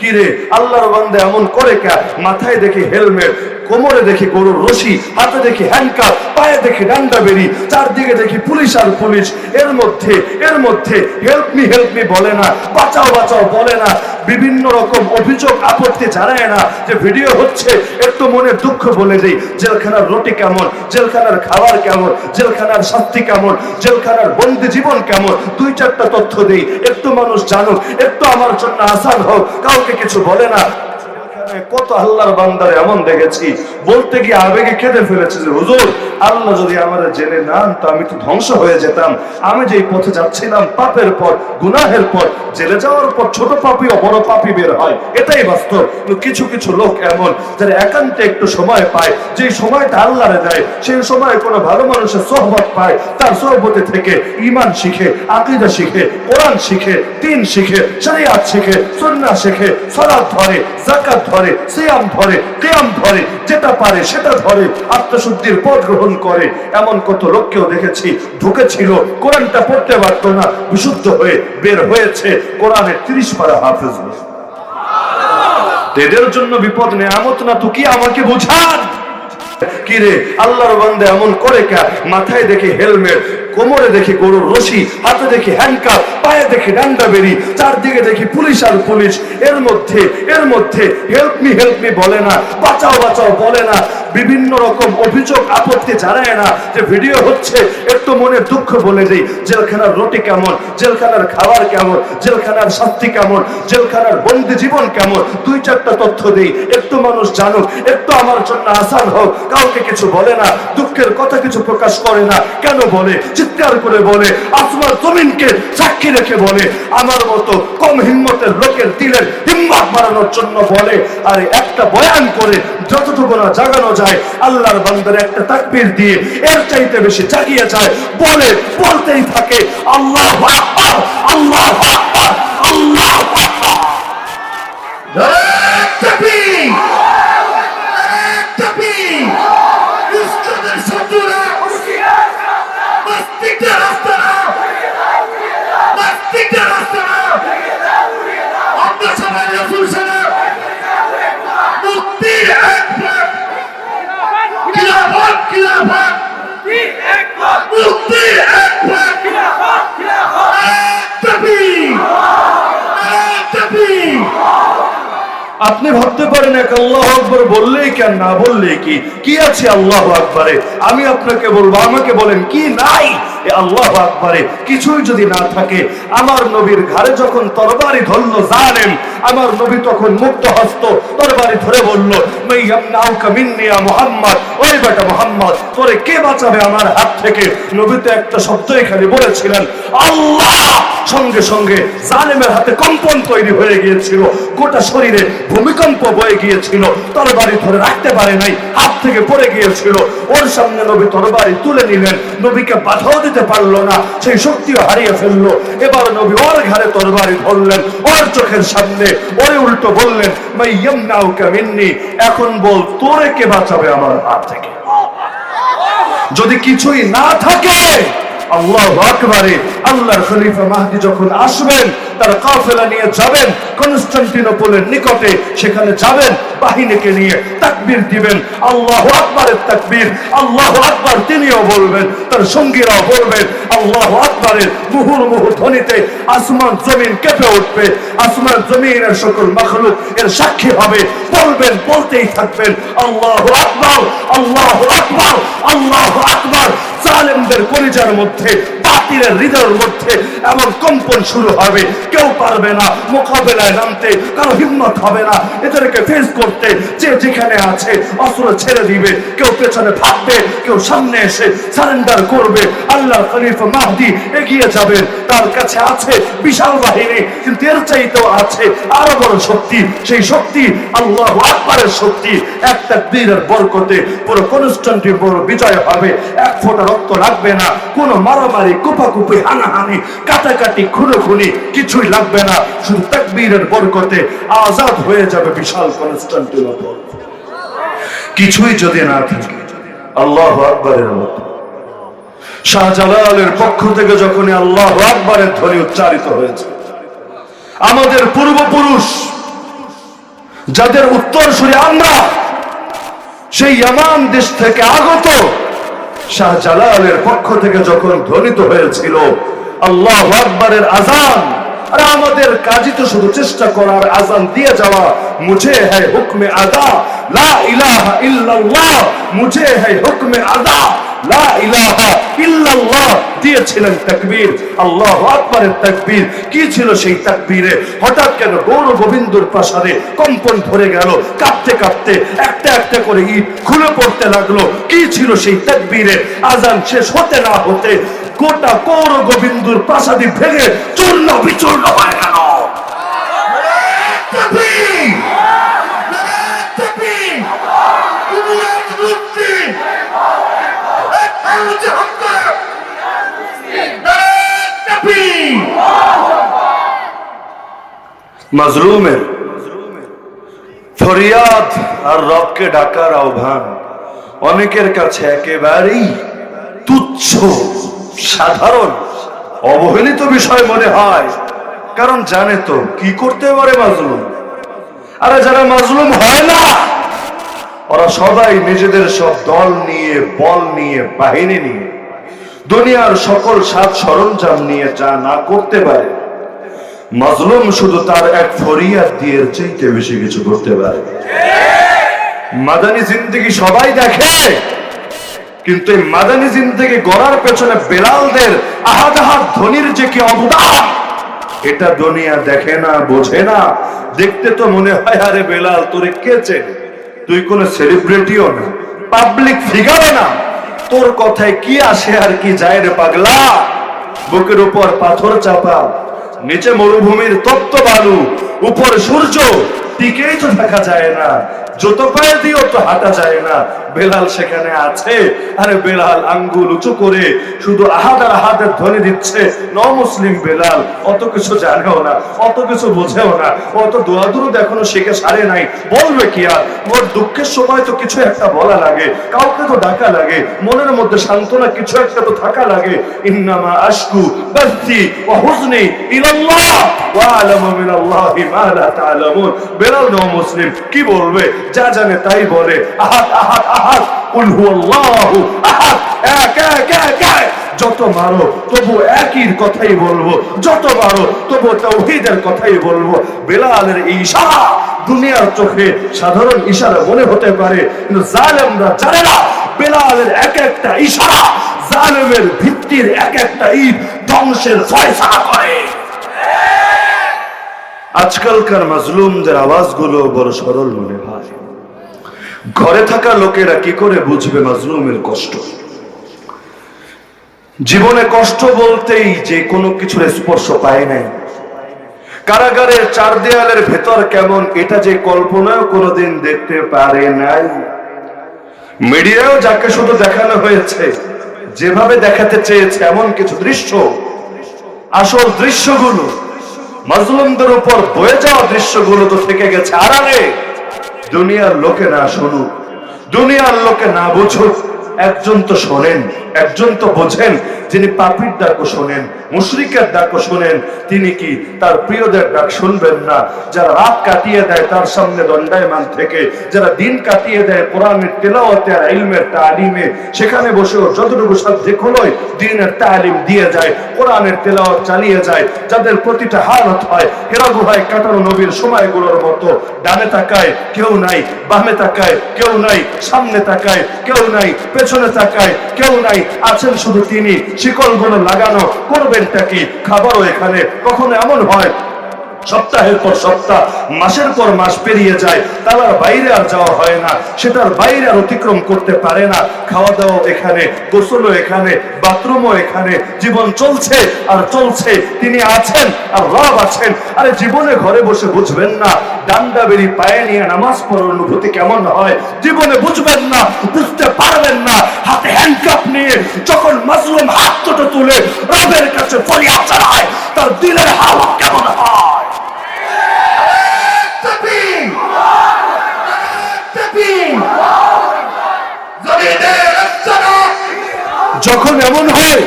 কিরে? আল্লাহর বান্দা এমন করে কে? মাথায় দেখি হেলমেট, কোমরে দেখি গরুর রশি, হাতে দেখি হ্যান্ডকাপ পায়ে দেখি ডান্ডা বেরি, চারদিকে দেখি পুলিশ আর পুলিশ। এর মধ্যে এর মধ্যে হেল্প মি হেল্প মি বলে না, বাঁচাও বাঁচাও বলে না। বিভিন্ন রকম অভিযোগ আপত্তি জানায় না যে ভিডিও হচ্ছে। একটু মনে দুঃখ বলে দেই, জেলখানার রুটি কেমন, জেলখানার খাবার কেমন, জেলখানার শাস্তি কেমন, জেলখানার বন্দি জীবন কেমন? দুই চারটা তথ্য দেই মানুষ জানুক একটু আমার জন্য আসান হোক কাউকে কিছু বলে না। কত আল্লাহর বান্দারে এমন দেখেছি, বলতে গিয়ে আবেগে কেঁদে ফেলেছে যে, হুজুর, আল্লাহ যদি আমার জেনে নান, তো আমি তো ধ্বংস হয়ে যেতাম। আমি যেই পথে যাচ্ছিলাম, পাপের পর, গুনাহের পর, জেলে যাওয়ার পর ছোট পাপি ও বড় পাপি বের হয়। এটাই বাস্তব। কিছু কিছু লোক এমন, যারা একান্তে একটু সময় পায়। যে সময়টা আল্লাহরে দেয়, সেই সময় কোনো ভালো মানুষের সোহবত পায়। তার সোহবতে থেকে ইমান শিখে, আকিদা শিখে, কোরআন শিখে, দিন শিখে, শরিয়াত শিখে, সুন্নাহ শিখে সালাত ধরে, যাকাত ধরে সিয়াম ধরে, কিয়াম ধরে, যেটা পারে সেটা ধরে, আত্মশুদ্ধির পথ গ্রহণ করে। এমন কত লোককেও দেখেছি, ঢুকেছিল, কোরআনটা পড়তে পারতো না, বিশুদ্ধ হয়ে বের হয়েছে, কোরআনের তিরিশ পারা হাফেজ এদের জন্য বিপদ, নেয়ামত না তো কি আমাকে বোঝান? কিরে, আল্লাহর বান্দা এমন করে কে? মাথায় দেখি হেলমেট কোমরে দেখি গরুর রশি, হাতে দেখি হ্যান্ডকাপ পায়ে দেখি ডান্ডা বেরি, চারদিকে দেখি পুলিশ আর পুলিশ। এর মধ্যে এর মধ্যে হেল্প মি হেল্প মি বলে না, বাঁচাও বাঁচাও বলে না। বিভিন্ন রকম অভিযোগ আপত্তি জানায় না যে ভিডিও হচ্ছে একটু মনে দুঃখ বলে দেই। জেলখানার রুটি কেমন, জেলখানার খাবার কেমন, জেলখানার শাস্তি কেমন, জেলখানার বন্দি জীবন কেমন, দুই চারটা তথ্য দেই। একটু মানুষ জানুক একটু আমার জন্য আসান হোক, কাউকে কিছু বলে না, দুঃখের কথা কিছু প্রকাশ করে না। কেন বলে? চিৎকার করে বলে আসমার জমিনকে সাক্ষী রেখে বলে আমার মতো কম হিম্মতের লোকের দিলের হিম্মত বাড়ানোর জন্য বলে আর একটা বয়ান করে যতটুকু না জাগানো যায় আল্লাহর বান্দার একটা তাকবীর দিয়ে এর চাইতে বেশি জাগিয়ে যায় বলে বলতেই থাকে আল্লাহ আল্লাহ আকবার, আল্লাহ আকবার। তাকবীর! তাকবীর! ইসলামের শত্রুরা নাস্তিকদের রাস্তা না! নাস্তিকদের রাস্তা না! আমরা সবাই রাসূল সেনা! মুক্তির এক পথ! খিলাফত, খিলাফত! মুক্তির এক পথ! তাকবীর! তাকবীর! আপনি ভাবতে পারেন এক আল্লাহ আকবর বললেই কেন না বললেই কি? কি আছে আল্লাহ আকবরে? আমি আপনাকে বলব, আমাকে বলেন, কি নাই? আল্লাহ আকবরে কিছুই যদি না থাকে, আমার নবীর ঘাড়ে যখন তরবারি ধরলো জানেন আমার নবী তখন মুক্ত হস্ত, তরবারি ধরে বলল মুহাম্মদ, ওই বেটা মুহাম্মদ, তোরে কে বাঁচাবে আমার হাত থেকে? নবী তো একটা শব্দই খালি বলেছিলেন, আল্লাহ! সঙ্গে সঙ্গে জালেমের হাতে কম্পন তৈরি হয়ে গিয়েছিল, গোটা শরীরে ভূমিকম্প বয়ে গিয়েছিল, তরবারি ধরে রাখতে পারে নাই, হাত থেকে পড়ে গিয়েছিল। ওর সামনে নবী তরবারি তুলে নিলেন, নবীকে বাধাও দিতে পারল না, সেই শক্তিও হারিয়ে ফেলল। এবার নবী ওর ঘাড়ে তরবারি ধরলেন, ওর চোখের সামনে ওরে উল্টো বললেন, মাই ইয়ামনাউকা মিন্নি, এখন বল তোরে কে বাঁচাবে আমার হাত থেকে? যদি কিছুই না থাকে, আল্লাহ আকবারে, আল্লাহর খলিফা মাহদি যখন আসবেন তার কাফেলা নিয়ে যাবেন, কনস্টান্টিনোপলের নিকটে সেখানে যাবেন, বাহিনীকে নিয়ে তাকবীর দিবেন। আল্লাহ আকবারের তাকবীর, আল্লাহ আকবার তিনিও বলবেন, তার সঙ্গীরাও বলবেন, আল্লাহ আকবারের মুহুর মুহুর ধ্বনিতে আসমান, জমিন কেঁপে উঠবে। আসমান, জমিনের সকল মখলুক এর সাক্ষী হবে, বলবেন, বলতেই থাকবেন, আল্লাহ আকবার আল্লাহ আকবার আল্লাহ আকবার। জালেমদের কলিজার মধ্যে, বাতিলের হৃদয়ের মধ্যে এমন কম্পন শুরু হবে। কেউ পারবে না মোকাবেলায় নামতে, কারও হিম্মত হবে না এদেরকে ফেস করতে। যে যেখানে আছে, অস্ত্র ছেড়ে দিবে। কেউ পেছনে ভাববে, কেউ সামনে এসে সারেন্ডার করবে। আল্লাহ খলিফা মাহদি এগিয়ে যাবেন। তার কাছে আছে বিশাল বাহিনী, কিন্তু এর চাইতেও আছে আরও বড় শক্তি। সেই শক্তি আল্লাহ আকবরের শক্তি। একটা বীরের বরকতে পুরো কনস্টান্টিন বড় বিজয় হবে। এক ফোঁটা রক্ত লাগবে না। কোনো মারামারি, কুপাকুপি, হানাহানি, কাটাকাটি, খুনোখুনি কিছুই লাগবে না। শুধু তাকবীরের বরকতে আজাদ হয়ে যাবে বিশাল কনস্টান্টিনোপল। কিছুই যদি না থাকে, আল্লাহ আকবরের মতো। শাহজালালের পক্ষ থেকে যখন আল্লাহ আকবরের ধ্বনি উচ্চারিত হয়েছে, আমাদের পূর্বপুরুষ, যাদের উত্তরসূরি আমরা, সেই ইয়ামান দেশ থেকে আগত শাহজালালের পক্ষ থেকে যখন ধ্বনিত হয়েছিল, আল্লাহ আকবরের আজান আর আমাদের কাজই তো শুধু চেষ্টা করার আজান দিয়ে যাওয়া, মুঝে হ্যায় হুকমে আদা লা ইলাহা ইল্লাল্লাহ, মুঝে হ্যায় হুকমে আদা লা ইলাহা ইল্লাল্লাহ। দিয়েছিলেন তাকবীর? আল্লাহ আকবরের তাকবীর। কি ছিল সেই তাকবীরে? হঠাৎ কেন গৌর গোবিন্দর প্রাসাদে কম্পন ধরে গেল, কাঁপতে কাঁপতে একটা একটা করে ইট খুলে পড়তে লাগল। কি ছিল সেই তাকবীরে? আজান শেষ হতে না হতে গোটা গৌর গোবিন্দর প্রাসাদি ভেঙে চূর্ণ বিচূর্ণ হয়ে গেল তাকবীর! নারায়ে তাকবীর! দুনিয়ার মুক্তি! এক আল্লাহকে হামদ করো! নারায়ে তাকবীর! মাজলুমের ফরিয়াদ আর রবকে ডাকার আহ্বান অনেকের কাছে একেবারেই তুচ্ছ, সাধারণ, অবহেলিত বিষয় মনে হয়। কারণ জানে তো, কি করতে পারে মাজলুম? আরে যারা মাজলুম হয় না, ওরা সবাই নিজেদের সব দল নিয়ে, বল নিয়ে, বাহিনী নিয়ে, দুনিয়ার সকল সাজ সরঞ্জাম নিয়ে যা না করতে পারে। মাজলুম শুধু তার এক ফরিয়াদ দিয়ে চাইতে বেশি কিছু করতে পারে। মাদানী জিন্দগি সবাই দেখে, কিন্তু এই মাদানী জিন্দগি গড়ার পেছনে বেলালদের আহাদ আহাদ ধনির যে কি অবদান, এটা দুনিয়া দেখে না, বোঝে না। দেখতে তো মনে হয়, আরে বেলাল, তোরে কে চেনে? তুই কোন সেলিব্রিটিও না, পাবলিক ফিগারও না। তোর কথায় কি আসে আর কি যায় রে পাগলা? বুকের উপর পাথর চাপা নিচে মরুভূমির তপ্ত বালু, উপর সূর্য, টিকেই তো দেখা যায় না। যত পায়ে দিয়েও তো হাঁটা যায় না। বেলাল সেখানে আছে। আরে বেলাল আঙ্গুল উঁচু করে শুধু আহাদ আর আহাদের ধ্বনি দিচ্ছে। ন মুসলিম বেলাল, অত কিছু জানেও না, অত কিছু বোঝেও না, অত দোয়াদুরু এখনও শিখে সারে নাই। বলবে কি আর? ওর দুঃখের সময় তো কিছু একটা বলা লাগে, কাউকে তো ডাকা লাগে, মনের মধ্যে সান্ত্বনা কিছু একটা তো থাকা লাগে। ইন্নামা আশকু বাস্তি ওয়া হুজনি ইলাল্লাহ। ওয়া আলামু মিনাল্লাহি মা লা তা'লামুন বেলাল ন মুসলিম, কি বলবে? যা জানে তাই বলে। আহাদ আহাদ আহাদ। কুল হুয়াল্লাহু আহাদ। এক এক এক এক। যত মারো, তবু একই কথাই বলব। যত মারো, তবু তাওহীদের কথাই বলব। বেলালের এই ইশারা দুনিয়ার চোখে সাধারণ ইশারা মনে হতে পারে, কিন্তু জালেমরা জানে না, বেলালের এক একটা ইশারা জালেমের ভিত্তির এক একটা ইট ধ্বংসের ফয়সালা করে। আজকালকার মাজলুমদের আওয়াজগুলো বড় সরল মনে হয়। ঘরে থাকা লোকেরা কি করে বুঝবে মাজলুমের কষ্ট? জীবনে কষ্ট বলতেই যে কোনো কিছুর স্পর্শ পায় নাই। কারাগারের চার দেয়ালের ভেতর কেমন এটা যে কল্পনাও কোনোদিন দেখতে পারে নাই। মিডিয়াও যাকে শুধু দেখানো হয়েছে, যেভাবে দেখাতে চেয়েছে এমন কিছু দৃশ্য। আসল দৃশ্যগুলো, মাজলুমদের উপর বয়ে যাওয়া দৃশ্যগুলো তো থেকে গেছে আড়ালে। দুনিয়ার লোকে না শুনুক দুনিয়ার লোকে না বুঝুক একজন তো শোনেন একজন তো বোঝেন, যিনি পাপির ডাকও শোনেন, মুশরিকের ডাকও শোনেন, তিনি কি তার প্রিয়দের ডাক শুনবেন না? যারা রাত কাটিয়ে দেয় তার সামনে দণ্ডায়মান থেকে, যারা দিন কাটিয়ে দেয় কোরআনের তেলাওয়াতে আর ইলমের তালিমে, সেখানে বসেও যতটুকু সাধ্যে খোলয় দিনের তালিম দিয়ে যায়, কোরআনের তেলাওয়াত চালিয়ে যায়, যাদের প্রতিটা হালত হয়, হেরা গুহায় কাটানো নবীর সময়গুলোর মতো, ডানে তাকায় কেউ নাই, বামে তাকায় কেউ নাই, সামনে তাকায় কেউ নাই, পেছনে তাকায় কেউ নাই আছেন শুধু তিনি। শিকলগুলো লাগানো করবেনটা কি? খাবারও এখানে। কখনো এমন হয় সপ্তাহের পর সপ্তাহ, মাসের পর মাস পেরিয়ে যায় তার বাইরে আর যাওয়া হয় না, সেটার বাইরে আর অতিক্রম করতে পারে না। খাওয়া দাওয়া এখানে, গোসলও এখানে, বাথরুমও এখানে, জীবন চলছে আর চলছে, তিনি আছেন আর রব আছেন। আরে জীবনে ঘরে বসে বুঝবেন না, ডান্ডা বেরি পায়ে নিয়ে নামাজ পড়ার অনুভূতি কেমন হয়? জীবনে বুঝবেন না, বুঝতে পারবেন না, হাতে হ্যান্ডকাপ নিয়ে যখন মাসলুম হাত তুলে রবের কাছে ফরিয়াদ জানায় তার দিলের হাওয়া কেমন হয় তাকবীর! নারায়ে তাকবীর! জমিনের রক্ষণা! যখন এমন হয়,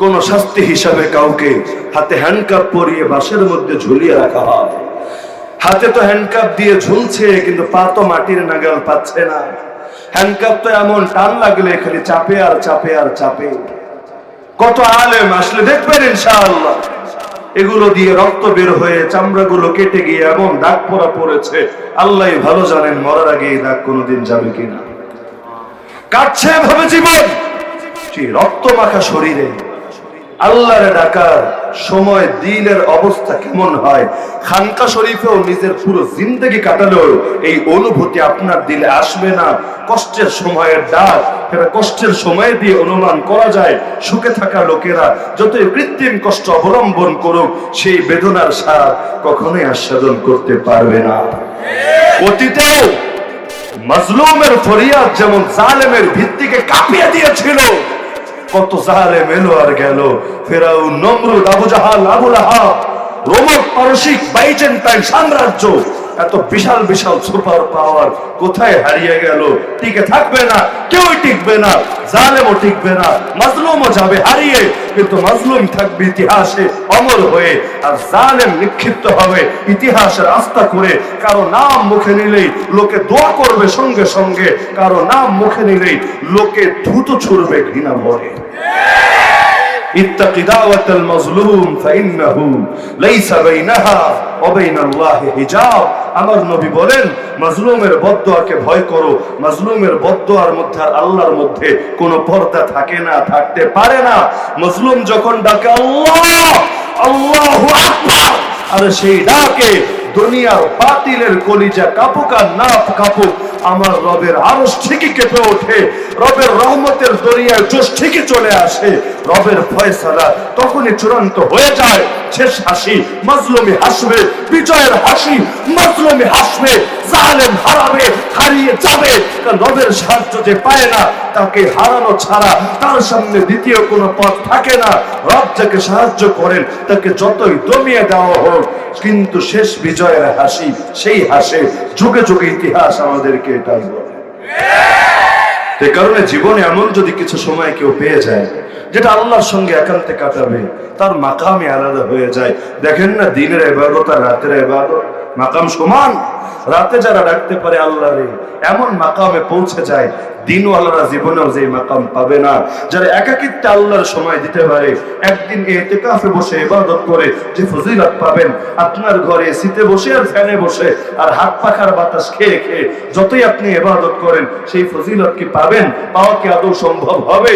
কোন শাস্তি হিসাবে কাউকে হাতে হ্যান্ডকাপ পরিয়ে বাসের মধ্যে ঝুলিয়ে রাখা হয়। হাতে তো হ্যান্ডকাপ দিয়ে ঝুলছে, কিন্তু পা তো মাটির নাগাল পাচ্ছে না। হ্যান্ডকাপ তো এমন টান লাগলে খালি চাপে আর চাপে আর চাপে। কত আলেম আসলে দেখবেন ইনশাআল্লাহ, এগুলো দিয়ে রক্ত বের হয়ে চামড়াগুলো কেটে গিয়ে এমন দাগ পরা পড়েছে, আল্লাহ ভালো জানেন মরার আগে এই দাগ কোনোদিন যাবে কিনা। কাটছে এভাবে জীবন। রক্ত মাখা শরীরে। আল্লাহর ডাকার সময় দিনের অবস্থা কেমন হয়? খানকা শরীফেও নিজের পুরো জিন্দগি কাটালেও এই অনুভূতি আপনার দিলে আসবে না। কষ্টের সময়ের ডাক এটা কষ্টের সময় দিয়ে অনুমান করা যায়। সুখে থাকা লোকেরা যতই কৃত্রিম কষ্ট অবলম্বন করুক, সেই বেদনার সার কখনোই আস্বাদন করতে পারবে না। অতীতেও মাজলুমের ফরিয়াদ যেমন জালেমের ভিত্তিকে কাঁপিয়ে দিয়েছিল কত জাহালে মেলো আর গেল। ফেরাউ নম্র আবু জাহাল আবুল আহাব রোমক পারসিক, বাইজেন্টাইন সাম্রাজ্য। এত বিশাল বিশাল সুপার পাওয়ার কোথায় হারিয়ে গেল? টিকে থাকবে না, কেউই টিকবে না, জালেমও টিকবে না, মাজলুমও যাবে হারিয়ে, কিন্তু মাজলুম থাকবে ইতিহাসে অমর হয়ে, আর জালেম নিক্ষিপ্ত হবে ইতিহাসের আস্থা করে। কারও নাম মুখে নিলেই লোকে দোয়া করবে সঙ্গে সঙ্গে, কারও নাম মুখে নিলেই লোকে ধুত ছুড়বে ঘৃণা ভরে। اتق دعوة المظلوم فإنه ليس بينها وبين الله حجاب আমার নবী বলেন মাজলুমের বদদোয়াকে ভয় করো মাজলুমের বদদোয়ার মধ্যে আর আল্লাহর মধ্যে কোনো পর্দা থাকে না থাকতে পারে না মাজলুম যখন ডাকে আল্লাহ আল্লাহু আকবার আর সেই ডাকে দুনিয়ার বাতিলের কলিজা কাপুক আর না কাপুক আমার রবের আরস ঠিকই কেঁপে ওঠে। রবের রহমতের দরিয়ায় জোশ ঠিকই চলে আসে। রবের ফয়সালা তখনই চূড়ান্ত হয়ে যায়। শেষ হাসি মাজলুমি হাসবে, বিজয়ের হাসি মাজলুমি হাসবে, জালেম হারাবে, হারিয়ে যাবে। রবের সাহায্য যে পায় না, তাকে হারানো ছাড়া তার সামনে দ্বিতীয় কোনো পথ থাকে না। রব যাকে সাহায্য করেন, তাকে যতই দমিয়ে দেওয়া হোক, কিন্তু শেষ বিজয়ের হাসি, সেই হাসে। যুগে যুগে ইতিহাস আমাদেরকে এটাই বলে সে কারণে জীবনে এমন যদি কিছু সময় কেউ পেয়ে যায়, যেটা আল্লাহর সঙ্গে একান্তে কাটাবে, তার মাকামে আলাদা হয়ে যায়। দেখেন না, দিনের এবাদত আর রাতের এবাদত মাকাম সমান। রাতে যারা ডাকতে পারে আল্লাহরে, এমন মাকামে পৌঁছে যায় দিনওয়ালারা জীবনেও যে মাকাম পাবে না। যারা একাকিত্বে আল্লাহর সময় দিতে পারে, একদিন এতেকাফে বসে ইবাদত করে যে ফজিলত পাবেন, আপনার ঘরে শীতে বসে আর ফ্যানে বসে আর হাত পাখার বাতাস খেয়ে খেয়ে যতই আপনি ইবাদত করেন, সেই ফজিলত কি পাবেন? পাওয়া কি আদৌ সম্ভব হবে?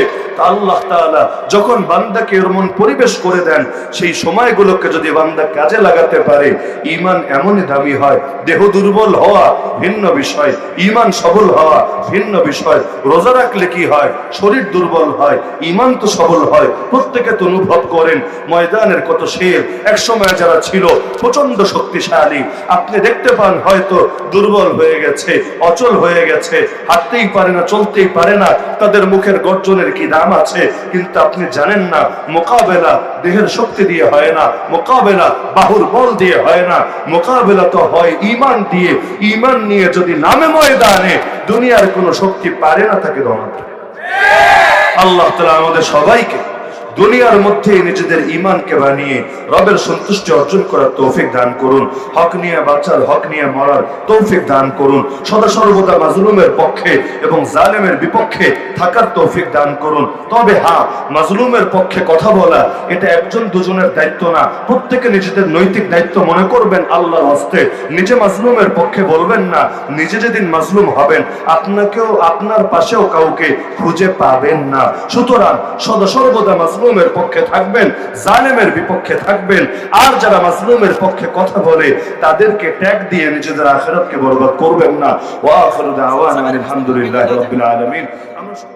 আল্লাহ তাআলা যখন বান্দাকে এমন পরিবেশ করে দেন, সেই সময়গুলোকে যদি বান্দা কাজে লাগাতে পারে ইমান এমনই দামি হয়, দেহ দুর্বল হওয়া ভিন্ন বিষয় ইমান সবল হওয়া ভিন্ন বিষয়। রোজা রাখলে কি হয়? শরীর দুর্বল হয়, ঈমান তো সবল হয়, প্রত্যেকে তো অনুভব করেন, ময়দানের কত শের এক সময় যারা ছিল প্রচণ্ড শক্তিশালী, আপনি দেখতে পান হয়তো দুর্বল হয়ে গেছে, অচল হয়ে গেছে, হাঁটতেই পারে না, চলতেই পারে না, তাদের মুখের গর্জনের কি দাম আছে? কিন্তু আপনি জানেন না, মোকাবেলা দেহের শক্তি দিয়ে হয় না, মোকাবেলা বাহুর বল দিয়ে হয় না, মোকাবেলা তো হয় ইমান দিয়ে। ইমান নিয়ে যদি নামে ময়দানে দুনিয়ার কোনো শক্তি পারে না তাকে দমাতে আল্লাহ তালা আমাদের সবাইকে দুনিয়ার মধ্যে নিজেদের ইমানকে বানিয়ে রবের সন্তুষ্টি অর্জন করার তৌফিক দান করুন। হক নিয়ে বাঁচার, হক নিয়ে মরার তৌফিক দান করুন। সদা সর্বদা মাজলুমের পক্ষে এবং জালেমের বিপক্ষে থাকার তৌফিক দান করুন। তবে হ্যাঁ মাজলুমের পক্ষে কথা বলা, এটা একজন দুজনের দায়িত্ব না। প্রত্যেকে নিজেদের নৈতিক দায়িত্ব মনে করবেন আল্লাহর হস্তে। নিজে মাজলুমের পক্ষে বলবেন না, নিজে যেদিন মাজলুম হবেন, আপনাকেও, আপনার পাশেও কাউকে খুঁজে পাবেন না। সুতরাং সদা সর্বদা মাজলুমের পক্ষে থাকবেন, জালেমের বিপক্ষে থাকবেন, আর যারা মাজলুমের পক্ষে কথা বলে, তাদেরকে ট্যাগ দিয়ে নিজেদের আখেরাতকে বরবাদ করবেন না। ওয়া আখিরু দাওয়ানা আলহামদুলিল্লাহি রাব্বিল আলামিন। আমরা